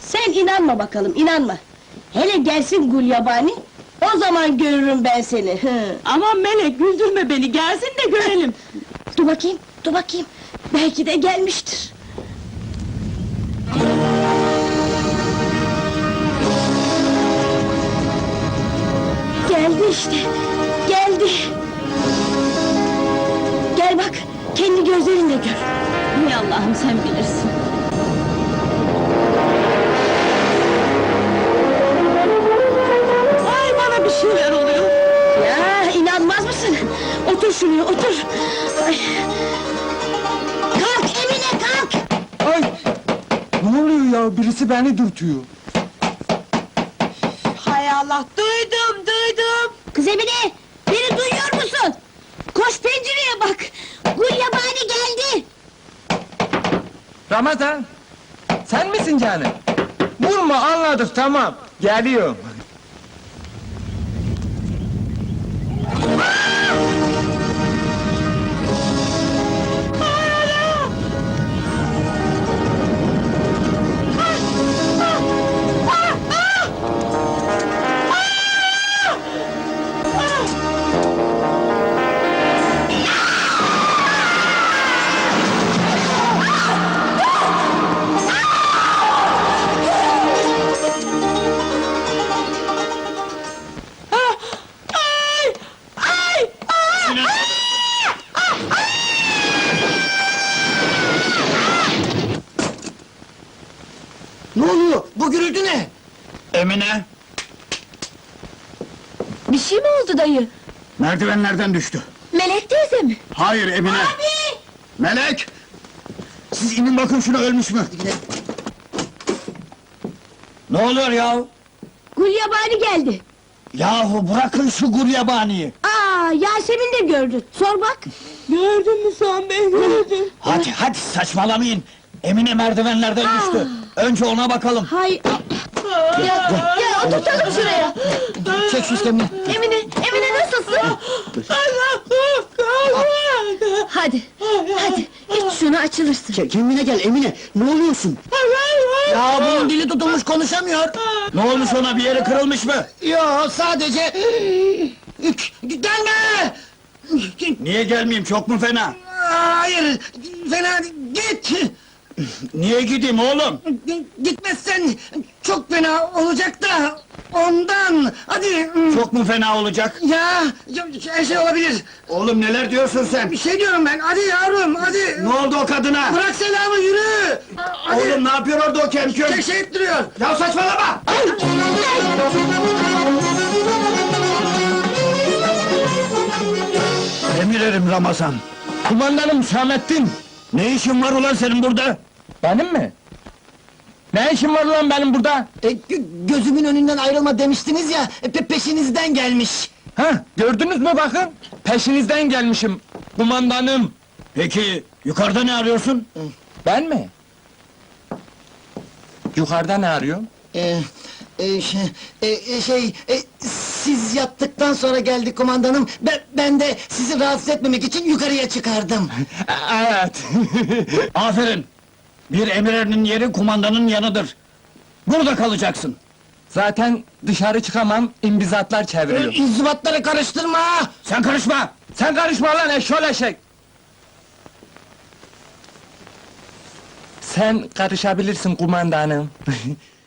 Sen inanma bakalım, inanma. Hele gelsin Gulyabani, o zaman görürüm ben seni. Hı. Aman Melek güldürme beni gelsin de görelim. Dur bakayım, dur bakayım. Belki de gelmiştir. Geldi işte, geldi. Gel bak, kendi gözlerinle gör. Hay Allah'ım sen bilirsin. Otur şuraya, otur. Ay. Kalk Emine kalk! Ay! Ne oluyor ya? Birisi beni dürtüyor. Hay Allah duydum duydum. Kız Emine, beni duyuyor musun? Koş pencereye bak! Gulyabani geldi! Ramazan! Sen misin canım? Vurma anladık tamam. Geliyorum. Ne oluyor? Bu gürültü ne? Emine, Bir şey mi oldu dayı? merdivenlerden düştü. Melek teyze mi? Hayır Emine. Melek! Siz inin bakın şuna ölmüş mü? Ne oluyor ya? Gulyabani geldi. Yahu bırakın şu guryabaniyi. Aa, Yasemin de gördü. Sor bak. Gördün mü sen beni gördün. Hadi hadi saçmalamayın. Emine merdivenlerden düştü. Önce ona bakalım. Hay... ya, ya oturtalım şuraya. Çek şu istemini. Emine, Emine nasılsın? Hadi, hadi, iç şunu açılırsın. Çek, kendine gel Emine. Ne oluyorsun? Ya bunun dili tutulmuş konuşamıyor. Ne olmuş ona bir yeri kırılmış mı? Yo sadece... Gelme! Niye gelmeyeyim çok mu fena? Hayır, fena git! Niye gideyim oğlum? Gitmezsen çok fena olacak da ondan. Hadi. Çok mu fena olacak? Ya, her şey olabilir. Oğlum neler diyorsun sen? Bir şey diyorum ben. Hadi yavrum, hadi. Ne oldu o kadına? Bırak selamı yürü. Hadi. Oğlum ne yapıyor orada o kemküm? Tek şey ettiriyor. Ya saçmalama! Emirlerim Ramazan. Kumandanım Hüsamettin. Ne işin var ulan senin burada? Benim mi? Ne işin var lan benim burada? E, gö- gözümün önünden ayrılma demiştiniz ya, e, pe- peşinizden gelmiş. Ha, gördünüz mü bakın? Peşinizden gelmişim. Kumandanım. Peki yukarıda ne arıyorsun? Ben mi? Yukarıda ne arıyorum? E, e, şey, e, e, şey, e, siz yattıktan sonra geldi kumandanım, ben, ben de sizi rahatsız etmemek için yukarıya çıkardım. evet. Aferin! Bir emirerinin yeri kumandanın yanıdır. Burada kalacaksın. Zaten dışarı çıkamam, imbizatlar çeviriyor. İnzibatları karıştırma! Sen karışma! Sen karışma lan eşşol eşek! Sen karışabilirsin kumandanım.